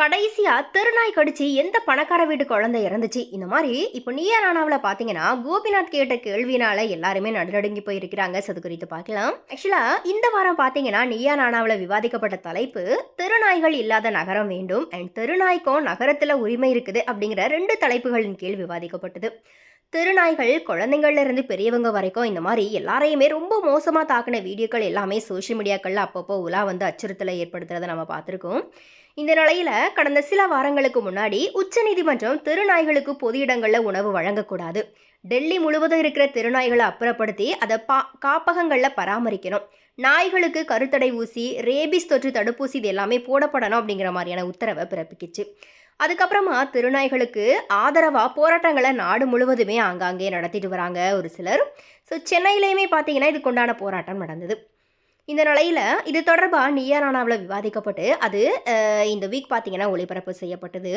கடைசியா திருநாய் கடிச்சு எந்த பணக்கார வீட்டு குழந்தை இறந்துச்சு? இந்த மாதிரி இப்போ நீயா நானாவில் பார்த்தீங்கன்னா கோபிநாத் கேட்ட கேள்வினால எல்லாருமே நடுநடுங்கி போயிருக்கிறாங்க. அது குறித்து பார்க்கலாம். ஆக்சுவலா இந்த வாரம் பார்த்தீங்கன்னா நீயா நானாவில் விவாதிக்கப்பட்ட தலைப்பு தெருநாய்கள் இல்லாத நகரம் வேண்டும். அண்ட் தெருநாய்க்கும் நகரத்தில் உரிமை இருக்குது அப்படிங்கிற ரெண்டு தலைப்புகளின் கீழ் விவாதிக்கப்பட்டது. திருநாய்கள் குழந்தைங்கள்ல இருந்து பெரியவங்க வரைக்கும் இந்த மாதிரி எல்லாரையுமே ரொம்ப மோசமாக தாக்கின வீடியோக்கள் எல்லாமே சோஷியல் மீடியாக்களில் அப்பப்போ உலா வந்து அச்சுறுத்தலை ஏற்படுத்துறதை நம்ம பார்த்துருக்கோம். இந்த நிலையில் கடந்த சில வாரங்களுக்கு முன்னாடி உச்சநீதிமன்றம் திருநாய்களுக்கு பொது இடங்களில் உணவு வழங்கக்கூடாது. டெல்லி முழுவதும் இருக்கிற திருநாய்களை அப்புறப்படுத்தி அதை பா காப்பகங்களில் பராமரிக்கணும். நாய்களுக்கு கருத்தடை ஊசி ரேபிஸ் தொற்று தடுப்பூசி இது எல்லாமே போடப்படணும் அப்படிங்கிற மாதிரியான உத்தரவை பிறப்பிக்குச்சு. அதுக்கப்புறமா திருநாய்களுக்கு ஆதரவாக போராட்டங்களை நாடு முழுவதுமே ஆங்காங்கே நடத்திட்டு வராங்க ஒரு சிலர். ஸோ சென்னையிலையுமே பார்த்தீங்கன்னா இதுக்குண்டான போராட்டம் நடந்தது. இந்த நிலையில் இது தொடர்பாக நியாரானாவில் விவாதிக்கப்பட்டு அது இந்த வீக் பார்த்தீங்கன்னா ஒளிபரப்பு செய்யப்பட்டது.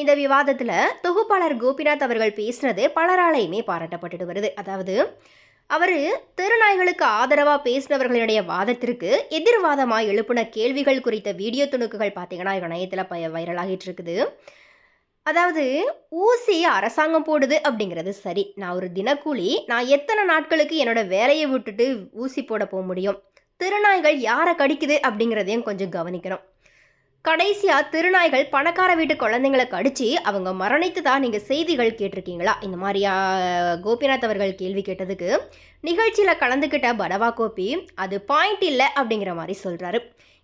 இந்த விவாதத்தில் தொகுப்பாளர் கோபிநாத் அவர்கள் பேசுனது பலராலையுமே பாராட்டப்பட்டுட்டு வருது. அதாவது அவர் திருநாய்களுக்கு ஆதரவாக பேசினவர்களுடைய வாதத்திற்கு எதிர்வாதமாக எழுப்பின கேள்விகள் குறித்த வீடியோ துணுக்குகள் பார்த்தீங்கன்னா இணையத்தில் ப வைரலாகிட்டு இருக்குது. அதாவது ஊசி அரசாங்கம் போடுது அப்படிங்கிறது சரி. நான் ஒரு தினக்கூலி நான் எத்தனை நாட்களுக்கு என்னோட வேலையை விட்டுட்டு ஊசி போட போக முடியும்? திருநாய்கள் யாரை கடிக்குது அப்படிங்கிறதையும் கொஞ்சம் கவனிக்கணும். கடைசியாக திருநாய்கள் பணக்கார வீட்டு குழந்தைங்களை கடிச்சு அவங்க மரணித்து தான் நீங்கள் செய்திகள் கேட்டிருக்கீங்களா? இந்த மாதிரியா கோபிநாத் அவர்கள் கேள்வி கேட்டதுக்கு நிகழ்ச்சியில் கலந்துக்கிட்ட படவா கோபி அது பாயிண்ட் இல்லை அப்படிங்கிற மாதிரி சொல்கிறாரு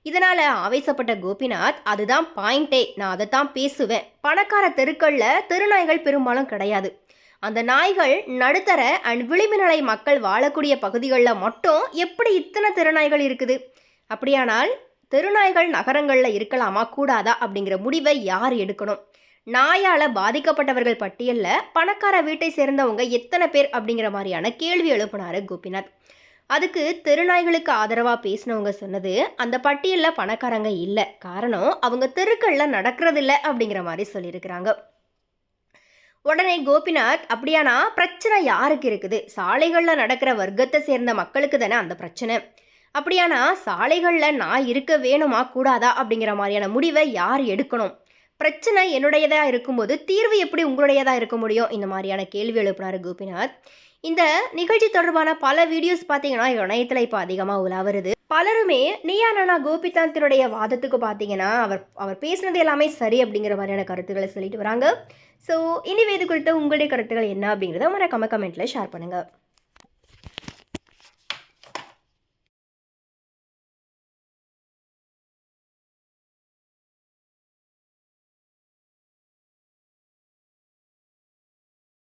இதனால் ஆவேசப்பட்ட கோபிநாத் அதுதான் பாயிண்டே நான் அதை தான் பேசுவேன். பணக்கார தெருக்களில் திருநாய்கள் பெரும்பாலும் கிடையாது. அந்த நாய்கள் நடுத்தர அண்ட் விளிம்பு நிலை மக்கள் வாழக்கூடிய பகுதிகளில் மட்டும் எப்படி இத்தனை திருநாய்கள் இருக்குது? அப்படியானால் தெருநாய்கள் நகரங்களில் இருக்கலாமா? கூடாதா? அப்படிங்கிற முடிவை யார் எடுக்கணும்? நாயால் பாதிக்கப்பட்டவர்கள் பட்டியலில் பணக்கார வீட்டை சேர்ந்தவங்க எத்தனை பேர்? அப்படிங்கிற மாதிரியான கேள்வி எழுப்பினார் கோபிநாத். அதுக்கு தெருநாய்களுக்கு ஆதரவாக பேசினவங்க சொன்னது அந்த பட்டியலில் பணக்காரங்க இல்லை. காரணம் அவங்க தெருக்களில் நடக்கிறதில்ல அப்படிங்கிற மாதிரி சொல்லியிருக்கிறாங்க. உடனே கோபிநாத் அப்படியானா பிரச்சனை யாருக்கு இருக்குது? சாலைகளில் நடக்கிற வர்க்கத்தை சேர்ந்த மக்களுக்கு தானே அந்த பிரச்சனை? அப்படியானா சாலைகளில் நான் இருக்க வேணுமா கூடாதா அப்படிங்கிற மாதிரியான முடிவை யார் எடுக்கணும்? பிரச்சனை என்னுடையதாக இருக்கும்போது தீர்வு எப்படி உங்களுடையதாக இருக்க முடியும்? இந்த மாதிரியான கேள்வி எழுப்பினார் கோபிநாத். இந்த நிகழ்ச்சி தொடர்பான பல வீடியோஸ் பார்த்தீங்கன்னா இணையத்தில் இப்போ அதிகமாக உலாவருது. பலருமே நீயா நானா கோபிகாந்தினுடைய வாதத்துக்கு பார்த்தீங்கன்னா அவர் அவர் பேசுனது எல்லாமே சரி அப்படிங்கிற மாதிரியான கருத்துக்களை சொல்லிட்டு வராங்க. ஸோ இனி இது குறித்து உங்களுடைய கருத்துக்கள் என்ன அப்படிங்கிறத மறக்காம கமெண்ட்டில் ஷேர் பண்ணுங்கள்